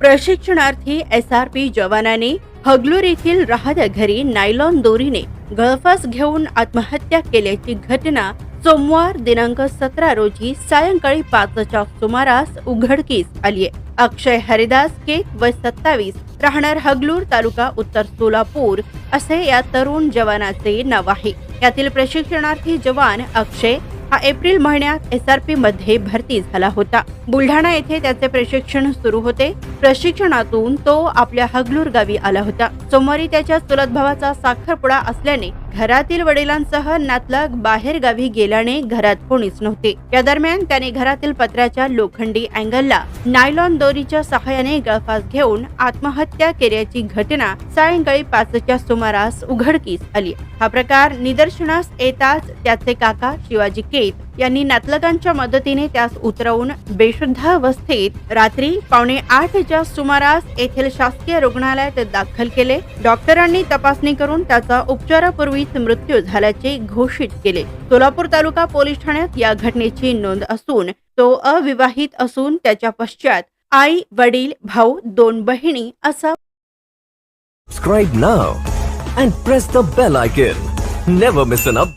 प्रशिक्षणार्थी S R P जवानाने हगलूर येथील राहत्या घरी नायलॉन दोरीने गळफास घेऊन आत्महत्या केल्याची घटना सोमवार दिनांक सतरा रोजी सायंकाळी पाचच्या सुमारास उघडकीस आली आहे. अक्षय हरिदास के व सत्तावीस राहणार हगलूर तालुका उत्तर सोलापूर असे या तरुण जवानाचे नाव आहे. यातील प्रशिक्षणार्थी जवान अक्षय हा एप्रिल महिन्यात एस आर पी मध्ये भरती झाला होता. बुलढाणा येथे त्याचे प्रशिक्षण सुरू होते. प्रशिक्षणातून तो आपल्या हगलूर गावी आला होता. सोमवारी त्याच्या चुलत भावाचा साखरपुडा असल्याने घरातील वडिलांसह नातलग बाहेर गावी गेल्याने घरात कोणीच नव्हते. या दरम्यान त्याने घरातील पत्र्याच्या लोखंडी अँगलला नायलॉन दोरीच्या सहाय्याने गळफास घेऊन आत्महत्या केल्याची घटना सायंकाळी पाचच्या सुमारास उघडकीस आली. हा प्रकार निदर्शनास येताच त्याचे काका शिवाजी केत यांनी नातलगांच्या मदतीने त्यास उतरवून बेशुद्ध अवस्थेत रात्री पावणे आठच्या सुमारास येथील शासकीय रुग्णालयात दाखल केले डॉक्टरांनी तपासणी करून त्याचा उपचारापूर्वीच मृत्यू झाल्याचे घोषित केले सोलापूर तालुका पोलीस ठाण्यात या घटनेची नोंद असून तो अविवाहित असून त्याच्या पश्चात आई वडील भाऊ दोन बहिणी असा Subscribe now and press the bell icon. Never miss an.